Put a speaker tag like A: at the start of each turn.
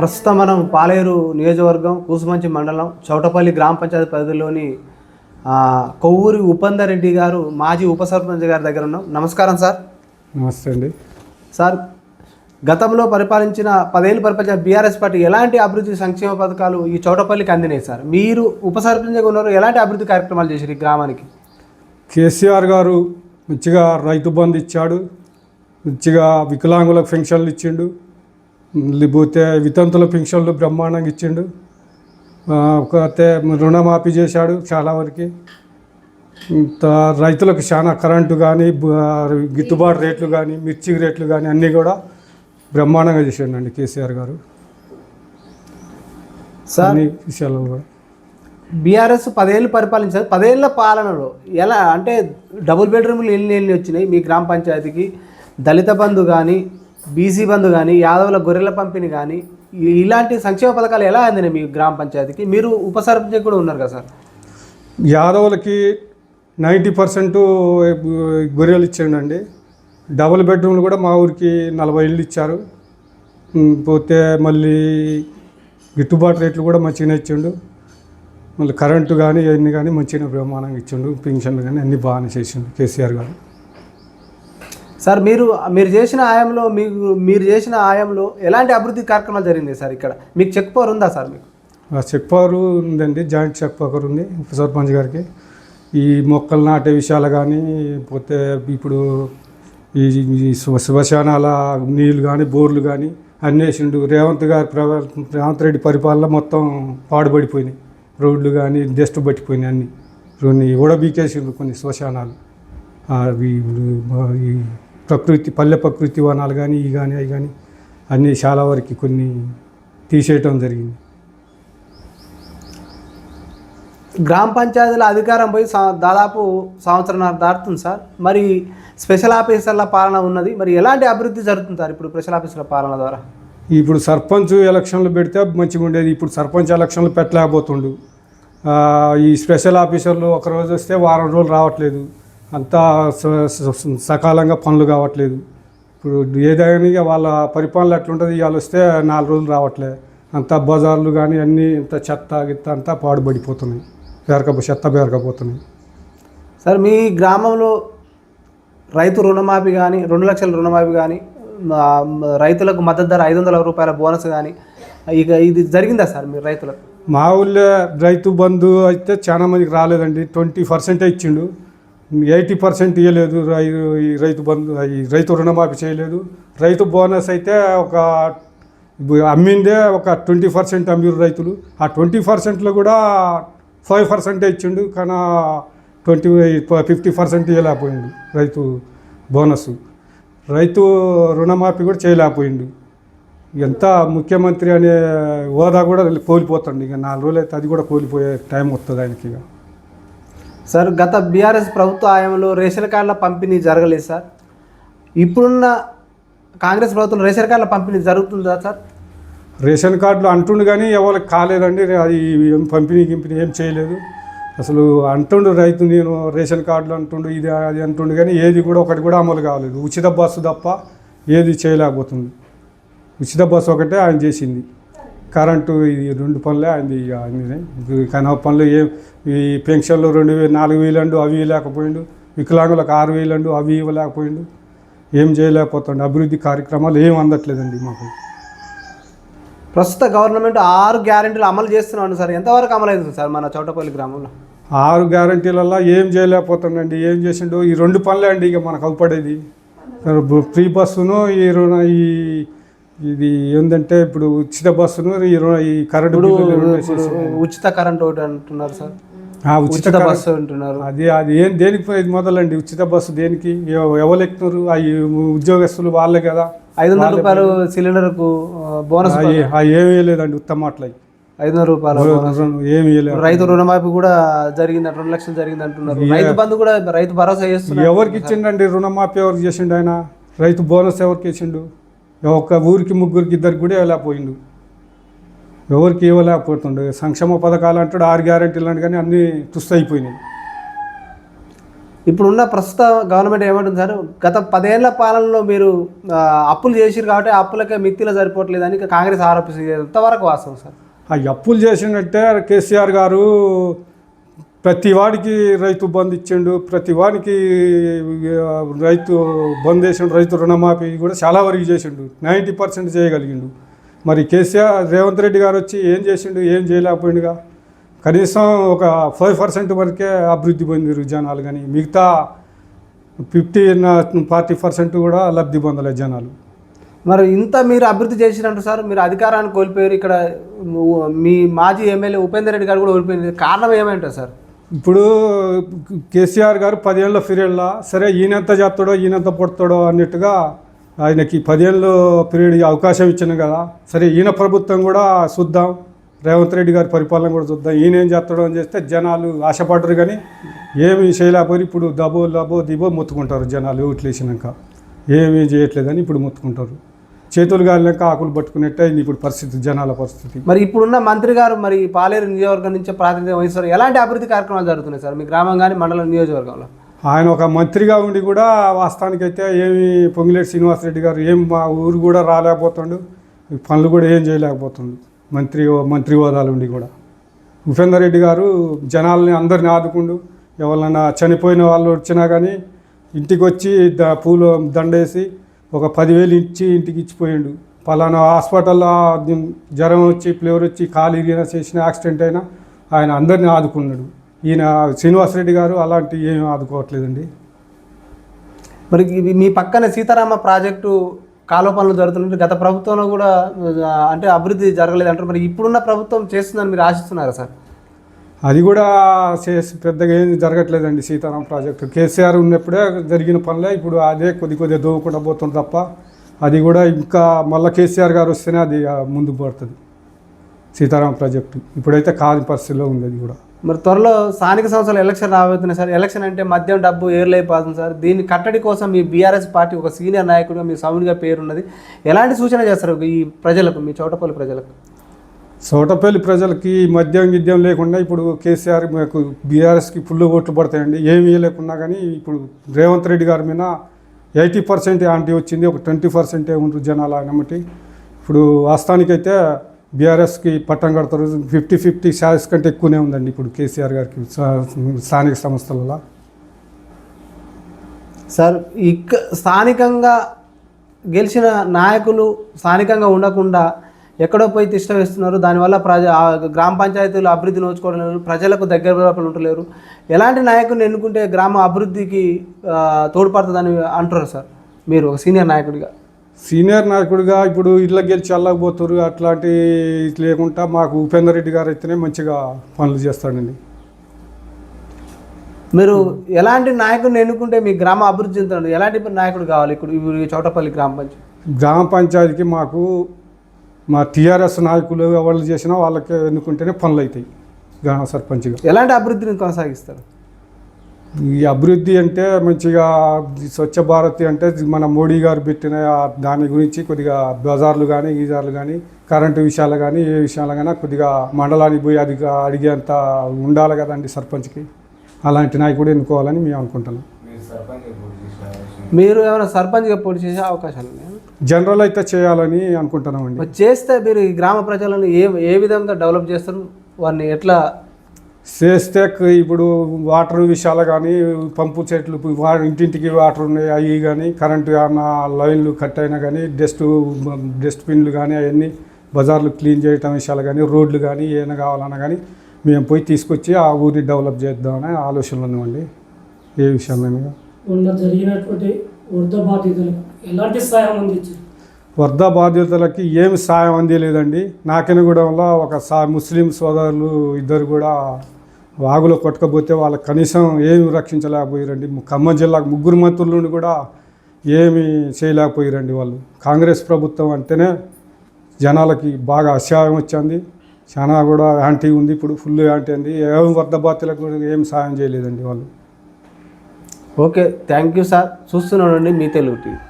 A: ప్రస్తుతం మనం పాలేరు నియోజకవర్గం కూసుమంచి మండలం చౌటపల్లి గ్రామ పంచాయతీ పరిధిలోని కొవ్వూరి ఉపేందర్ రెడ్డి గారు మాజీ ఉప సర్పంచ్ గారి దగ్గర ఉన్నాం. నమస్కారం సార్.
B: నమస్తే అండి.
A: సార్ గతంలో పరిపాలించిన పదేళ్ళు పరిపాలించిన బీఆర్ఎస్ పార్టీ ఎలాంటి అభివృద్ధి సంక్షేమ పథకాలు ఈ చౌటపల్లికి అందినాయి సార్? మీరు ఉప సర్పంచ్గా ఉన్నారు ఎలాంటి అభివృద్ధి కార్యక్రమాలు చేశారు ఈ గ్రామానికి?
B: కేసీఆర్ గారు మంచిగా రైతు బంధు ఇచ్చాడు మంచిగా వికలాంగులకు పెన్షన్లు ఇచ్చిండు లేకపోతే వితంతుల పెన్షన్లు బ్రహ్మాండంగా ఇచ్చిండు. ఒకతే రుణమాఫీ చేశాడు చాలా వరకు. రైతులకు చాలా కరెంటు కానీ గిట్టుబాటు రేట్లు కానీ మిర్చి రేట్లు కానీ అన్నీ కూడా బ్రహ్మాండంగా చేసిండండి కేసీఆర్ గారు.
A: సార్
B: అన్ని విషయాలలో కూడా.
A: బీఆర్ఎస్ పదేళ్ళు పరిపాలించారు. పదేళ్ళ పాలనలో ఎలా అంటే డబుల్ బెడ్రూమ్లు ఎన్ని ఎన్ని వచ్చినాయి మీ గ్రామ పంచాయతీకి? దళిత బంధు కానీ బీసీ బంధు కానీ యాదవుల గొర్రెల పంపిణీ కానీ ఇలాంటి సంక్షేమ పథకాలు ఎలా అందినాయి మీ గ్రామ పంచాయతీకి? మీరు ఉపసర్పంచ్ కూడా ఉన్నారు కదా సార్.
B: యాదవులకి నైంటీ పర్సెంట్ గొర్రెలు ఇచ్చాడండి. డబుల్ బెడ్రూమ్లు కూడా మా ఊరికి నలభై ఇళ్ళు ఇచ్చారు. పోతే మళ్ళీ గిట్టుబాటు రేట్లు కూడా మంచిగానే ఇచ్చిండు. మళ్ళీ కరెంటు కానీ ఇవన్నీ కానీ మంచిగా బ్రహ్మాండంగా ఇచ్చిండు. పెన్షన్లు కానీ అన్నీ బాగానే చేసిండు కేసీఆర్ గారు.
A: సార్ మీరు మీరు చేసిన ఆయంలో మీకు మీరు చేసిన ఆయంలో ఎలాంటి అభివృద్ధి కార్యక్రమాలు జరిగింది సార్ ఇక్కడ? మీకు చెక్ పవర్ ఉందా సార్ మీకు?
B: చెక్ పవర్ ఉందండి జాయింట్ చెక్ పవర్ ఉంది సర్పంచ్ గారికి. ఈ మొక్కలు నాటే విషయాలు కానీ పోతే ఇప్పుడు ఈ ఈ నీళ్ళు కానీ బోర్లు కానీ అన్నీ వేసిండు రేవంత్ గారి ప్రవ రేవంత్ రెడ్డి పరిపాలన మొత్తం పాడుపడిపోయినాయి రోడ్లు కానీ డస్ట్ పట్టిపోయినాయి అన్నీ. కొన్ని కూడా బీకేసిండు కొన్ని శ్మశానాలు అవి ఈ ప్రకృతి పల్లె ప్రకృతి వనాలు కానీ ఇవి కానీ అవి కానీ అన్నీ చాలా వరకు కొన్ని తీసేయటం జరిగింది.
A: గ్రామ పంచాయతీల అధికారం పోయి దాదాపు సంవత్సరం దాటుతుంది సార్. మరి స్పెషల్ ఆఫీసర్ల పాలన ఉన్నది. మరి ఎలాంటి అభివృద్ధి జరుగుతుంది సార్ ఇప్పుడు స్పెషల్ ఆఫీసర్ల పాలన ద్వారా?
B: ఇప్పుడు సర్పంచ్ ఎలక్షన్లు పెడితే మంచిగా ఉండేది. ఇప్పుడు సర్పంచ్ ఎలక్షన్లు పెట్టలేకపోతుండు. ఈ స్పెషల్ ఆఫీసర్లు ఒక రోజు వస్తే వారం రోజులు రావట్లేదు. అంతా సకాలంగా పనులు కావట్లేదు. ఇప్పుడు ఏదైనా వాళ్ళ పరిపాలన ఎట్లుంటుంది ఇవాళ వస్తే నాలుగు రోజులు రావట్లే. అంతా బజార్లు కానీ అన్నీ ఇంత చెత్త గిత్త అంతా పాడుపడిపోతున్నాయి పేరక చెత్త పేరకపోతున్నాయి
A: సార్ మీ గ్రామంలో రైతు రుణమాఫీ కానీ రెండు లక్షల రుణమాఫీ కానీ రైతులకు మద్దతు ధర ఐదు వందల రూపాయల బోనస్ కానీ ఇక ఇది జరిగిందా సార్ మీ రైతులకు?
B: మా ఊళ్ళో రైతు బంధు అయితే చాలా మందికి రాలేదండి. ట్వంటీ పర్సెంటే ఇచ్చిండు. ఎయిటీ పర్సెంట్ ఇవ్వలేదు రై ఈ రైతు బంధు ఈ రైతు రుణమాఫీ చేయలేదు. రైతు బోనస్ అయితే ఒక అమ్మిందే ఒక ట్వంటీ పర్సెంట్ అమ్మిరు రైతులు. ఆ ట్వంటీ పర్సెంట్లో కూడా ఫైవ్ పర్సెంటే ఇచ్చిండు కానీ ట్వంటీ ఫిఫ్టీ పర్సెంట్ ఇవ్వలేకపోయిండు రైతు బోనస్. రైతు రుణమాఫీ కూడా చేయలేకపోయిండు. ఎంత ముఖ్యమంత్రి అనే హోదా కూడా కోల్పోతుంది ఇక నాలుగు రోజులు అయితే అది కూడా కోల్పోయే టైం వస్తుంది ఆయనకి ఇక.
A: సార్ గత బీఆర్ఎస్ ప్రభుత్వ హయాంలో రేషన్ కార్డుల పంపిణీ జరగలేదు సార్. ఇప్పుడున్న కాంగ్రెస్ ప్రభుత్వం రేషన్ కార్డుల పంపిణీ జరుగుతుందా సార్?
B: రేషన్ కార్డులు అంటుండు కానీ ఎవరికి కాలేదండి అది ఏం పంపిణీ గింపిణీ ఏం చేయలేదు. అసలు అంటుండు రైతు నేను రేషన్ కార్డులు అంటుండు ఇది అది అంటుండు కానీ ఏది కూడా ఒకటి కూడా అమలు కాలేదు. ఉచిత బస్సు తప్ప ఏది చేయలేకపోతుంది. ఉచిత బస్సు ఒకటే ఆయన చేసింది. కరెంటు ఇది రెండు పనులే ఆయనది. కానీ ఆ పనులు ఏ ఈ పెన్షన్లు రెండు వేలు నాలుగు వేలు అండు అవి ఇవ్వలేకపోయిండు. వికలాంగులకు ఆరు వేలు అండు అవి ఇవ్వలేకపోయిండు. ఏం చేయలేకపోతుండు. అభివృద్ధి కార్యక్రమాలు ఏం అందట్లేదండి మాకు.
A: ప్రస్తుత గవర్నమెంట్ ఆరు గ్యారెంటీలు అమలు చేస్తున్నాను సార్. ఎంతవరకు అమలు అవుతుంది సార్ మన చౌటపల్లి గ్రామంలో?
B: ఆరు గ్యారంటీలలో ఏం చేయలేకపోతుండండి. ఏం చేసిండు ఈ రెండు పనులే అండి ఇక మనకు అవుపడేది. ఫ్రీ బస్సును ఈ ఈ ఇది ఏంటంటే ఇప్పుడు ఉచిత బస్సును ఈ కరెంటు
A: ఉచిత కరెంట్ ఒకటి అంటున్నారు సార్.
B: ఆ ఉచిత
A: బస్సు అంటున్నారు.
B: అది అది ఏం దేనికి పోయేది మొదలండి? ఉచిత బస్సు దేనికి? ఎవ- ఎవరు ఎక్కుతున్నారు అవి ఉద్యోగస్తులు వాళ్ళే కదా.
A: ఐదు వందల రూపాయలు సిలిండర్కు బోనస్
B: ఏమీ లేదండి ఉత్తమ అట్లా
A: ఐదు వందల రూపాయలు
B: ఏమీ
A: రైతు రుణమాఫీ కూడా జరిగింది రెండు లక్షలు జరిగింది అంటున్నారు రైతు బంధు కూడా రైతు భరోసా చేస్తున్నారు.
B: ఎవరికి ఇచ్చిండండి రుణమాఫీ ఎవరికి చేసిండు ఆయన? రైతు బోనస్ ఎవరికి ఇచ్చిండు ఒక ఊరికి ముగ్గురికి ఇద్దరికి కూడా ఇవ్వలేకపోయిండు ఎవరికి ఇవ్వలేకపోతుండు సంక్షేమ పథకాలు అంటాడు ఆరు గ్యారెంటీలు అంటే కానీ అన్నీ తుస్సు అయిపోయినాయి
A: ఇప్పుడున్న ప్రస్తుత గవర్నమెంట్ ఏమంటుంది సార్? గత పదేళ్ళ పాలనలో మీరు అప్పులు చేసిరు కాబట్టి అప్పులకే మిత్తిలో సరిపోవట్లేదని కాంగ్రెస్ ఆరోపిస్తుంది. ఎంతవరకు వాస్తవం సార్?
B: ఆ అప్పులు చేసినట్టే కేసీఆర్ గారు ప్రతి వాడికి రైతు బంధు ఇచ్చిండు ప్రతి వాడికి రైతు బంద్ చేసిండు రైతు రుణమాఫీ కూడా చాలా వరకు చేసిండు. నైంటీ పర్సెంట్ చేయగలిగిండు. మరి కేసీఆర్ రేవంత్ రెడ్డి గారు వచ్చి ఏం చేసిండు ఏం చేయలేకపోయిండుగా? కనీసం ఒక ఫైవ్ పర్సెంట్ వరకే అభివృద్ధి పొందిరు జనాలు కానీ మిగతా ఫిఫ్టీ ఫార్టీ పర్సెంట్ కూడా లబ్ధి పొందలేదు జనాలు.
A: మరి ఇంత మీరు అభివృద్ధి చేసినట్టు సార్ మీరు అధికారాన్ని కోల్పోయారు ఇక్కడ మీ మాజీ ఎమ్మెల్యే ఉపేందర్ రెడ్డి గారు కూడా ఓడిపోయింది కారణం ఏమంటారు సార్?
B: ఇప్పుడు కేసీఆర్ గారు పదేళ్ళ పీరియడ్లో సరే ఈయనెంత చేస్తాడో ఈయనెంత పుడతాడో అన్నట్టుగా ఆయనకి పదేళ్ళు పీరియడ్ అవకాశం ఇచ్చాను కదా. సరే ఈయన ప్రభుత్వం కూడా చూద్దాం. రేవంత్ రెడ్డి గారి పరిపాలన కూడా చూద్దాం. ఈయన ఏం చేస్తాడో అని చేస్తే జనాలు ఆశపడరు కానీ ఏమి చేయలేకపోయి ఇప్పుడు దబో లబో దిబో మొత్తుకుంటారు జనాలు ఓట్లు వేసినాక. ఏమీ చేయట్లేదని ఇప్పుడు మొత్తుకుంటారు. చేతులు గాలినాక ఆకులు పట్టుకున్నట్టే ఇప్పుడు పరిస్థితి జనాల పరిస్థితి.
A: మరి ఇప్పుడున్న మంత్రి గారు మరి పాలేరు నియోజకవర్గం నుంచి ప్రాతినిధ్యం వహిస్తారు. ఎలాంటి అభివృద్ధి కార్యక్రమాలు జరుగుతున్నాయి సార్ మీ గ్రామం కానీ మండలం నియోజకవర్గంలో?
B: ఆయన ఒక మంత్రిగా ఉండి కూడా వాస్తవానికైతే ఏమి పొంగిలేటి శ్రీనివాసరెడ్డి గారు ఏం మా ఊరు కూడా రాలేకపోతుండు పనులు కూడా ఏం చేయలేకపోతుండు మంత్రి మంత్రి హోదాలు ఉండి కూడా. ఉపేందర్ రెడ్డి గారు జనాల్ని అందరిని ఆదుకుండు ఎవరన్నా చనిపోయిన వాళ్ళు వచ్చినా కానీ ఇంటికి వచ్చి ద పూలు దండేసి ఒక పదివేలు ఇచ్చి ఇంటికి ఇచ్చిపోయాడు. పలానా హాస్పిటల్లో జ్వరం వచ్చి ఫ్లేవర్ వచ్చి కాలు ఇరిగినా చేసిన యాక్సిడెంట్ అయినా ఆయన అందరిని ఆదుకున్నాడు. ఈయన శ్రీనివాసరెడ్డి గారు అలాంటి ఏం ఆదుకోవట్లేదండి.
A: మరి మీ పక్కన సీతారామ ప్రాజెక్టు కాలువ పనులు జరుగుతుంటే గత ప్రభుత్వంలో కూడా అంటే అభివృద్ధి జరగలేదు అంటారు. మరి ఇప్పుడున్న ప్రభుత్వం చేస్తుందని మీరు ఆశిస్తున్నారా సార్?
B: అది కూడా చేసి పెద్దగా ఏం జరగట్లేదండి సీతారాం ప్రాజెక్టు. కేసీఆర్ ఉన్నప్పుడే జరిగిన పనులే ఇప్పుడు అదే కొద్ది కొద్దిగా దోవకుండా పోతుంది తప్ప అది కూడా ఇంకా మళ్ళీ కేసీఆర్ గారు వస్తేనే అది ముందు ముందుకు పడుతుంది. సీతారాం ప్రాజెక్టు ఇప్పుడైతే కాని పరిస్థితిలో ఉంది అది కూడా.
A: మరి త్వరలో స్థానిక సంస్థలు ఎలక్షన్ రాబోతున్నాయి సార్. ఎలక్షన్ అంటే మద్యం డబ్బు ఏర్లైపోతుంది సార్. దీన్ని కట్టడి కోసం మీ బీఆర్ఎస్ పార్టీ ఒక సీనియర్ నాయకుడిగా మీ సౌండ్గా పేరున్నది. ఎలాంటి సూచన చేస్తారు ఈ ప్రజలకు మీ చోటపల్లి ప్రజలకు?
B: సోటపల్లి ప్రజలకి మద్యం గిద్యం లేకుండా ఇప్పుడు కేసీఆర్ మాకు బీఆర్ఎస్కి ఫుల్ ఓట్లు పడతాయండి. ఏమీ లేకున్నా కానీ ఇప్పుడు రేవంత్ రెడ్డి గారి మీద ఎయిటీ పర్సెంట్ ఆంటీ వచ్చింది. ఒక ట్వంటీ పర్సెంటే ఉంటారు జనాలు అనమాట ఇప్పుడు వాస్తవానికైతే బీఆర్ఎస్కి పట్టం కడతారు. ఫిఫ్టీ ఫిఫ్టీ శారీస్ కంటే ఎక్కువనే ఉందండి ఇప్పుడు కేసీఆర్ గారికి స్థానిక సంస్థలలో.
A: సార్ ఇక్క స్థానికంగా గెలిచిన నాయకులు స్థానికంగా ఉండకుండా ఎక్కడో పోయి తిష్ట వేస్తున్నారు. దానివల్ల ప్రజ గ్రామ పంచాయతీలు అభివృద్ధి నోచుకోవడం లేదు. ప్రజలకు దగ్గర లోపల ఉంటలేరు ఎలాంటి నాయకుడిని ఎన్నుకుంటే గ్రామ అభివృద్ధికి తోడ్పడుతుందని అంటారు సార్. మీరు ఒక సీనియర్ నాయకుడిగా.
B: సీనియర్ నాయకుడిగా ఇప్పుడు ఇళ్ళ గెలిచి అల్లకపోతారు అట్లాంటి లేకుండా మాకు ఉపేందర్ రెడ్డి గారు అయితేనే మంచిగా పనులు చేస్తాడండి.
A: మీరు ఎలాంటి నాయకుడిని ఎన్నుకుంటే మీ గ్రామ అభివృద్ధి చెందుతుంది ఎలాంటి నాయకుడు కావాలి ఇప్పుడు? చోటపల్లి గ్రామ పంచాయతీ.
B: గ్రామ పంచాయతీకి మాకు మా టీఆర్ఎస్ నాయకులు వాళ్ళు చేసినా వాళ్ళకి ఎన్నుకుంటేనే పనులు అవుతాయి గ్రామ సర్పంచ్గా.
A: ఎలాంటి అభివృద్ధిని కొనసాగిస్తారు?
B: ఈ అభివృద్ధి అంటే మంచిగా స్వచ్ఛ భారత్ అంటే మన మోడీ గారు పెట్టిన దాని గురించి కొద్దిగా బజార్లు కానీ గీజార్లు కానీ కరెంటు విషయాలు కానీ ఏ విషయాలు కానీ కొద్దిగా మండలానికి పోయి అది అడిగేంత ఉండాలి కదండి సర్పంచ్కి. అలాంటి నాయకుడు ఎన్నుకోవాలని మేము అనుకుంటున్నాం.
A: మీరు ఏమైనా సర్పంచ్గా పోటీ చేసే అవకాశాలు ఉన్నాయా?
B: జనరల్ అయితే చేయాలని అనుకుంటున్నామండి.
A: చేస్తే మీరు ఈ గ్రామ ప్రజలను ఏ ఏ విధంగా డెవలప్ చేస్తారు? వారిని ఎట్లా
B: చేస్తే ఇప్పుడు వాటర్ విషయాలు కానీ పంపు చెట్లు వా- ఇంటింటికి వాటర్ ఉన్నాయి అవి కానీ కరెంటు ఏమన్నా లైన్లు కట్ అయినా కానీ డస్ట్ డస్ట్బిన్లు కానీ అవన్నీ బజార్లు క్లీన్ చేయటం విషయాలు కానీ రోడ్లు కానీ ఏమైనా కావాలన్నా కానీ మేము పోయి తీసుకొచ్చి ఆ ఊరిని డెవలప్ చేద్దామని ఆలోచనలు ఉన్నామండి. ఏ విషయంలో
C: ఉన్న జరిగినటువంటి వరద బాధితులకు ఎలాంటి సహాయం అందించారు?
B: వరద బాధ్యతలకి ఏమి సాయం అందలేదండి నాకెనగూడెంలో ఒక సా ముస్లిం సోదరులు ఇద్దరు కూడా వాగులో కొట్టకపోతే వాళ్ళకి కనీసం ఏమి రక్షించలేకపోయారండి. ఖమ్మం జిల్లాకు ముగ్గురు మంత్రుల నుండి కూడా ఏమి చేయలేకపోయారండి వాళ్ళు. కాంగ్రెస్ ప్రభుత్వం అంటేనే జనాలకి బాగా అసహాయం వచ్చింది. చాలా కూడా యాంటీ ఉంది ఇప్పుడు ఫుల్ యాంటీ అంది ఏం వరద బాధితులకు ఏం సాయం చేయలేదండి వాళ్ళు.
A: Okay thank you sir. చూస్తున్నానండి మీ తెలుగు టీవీ.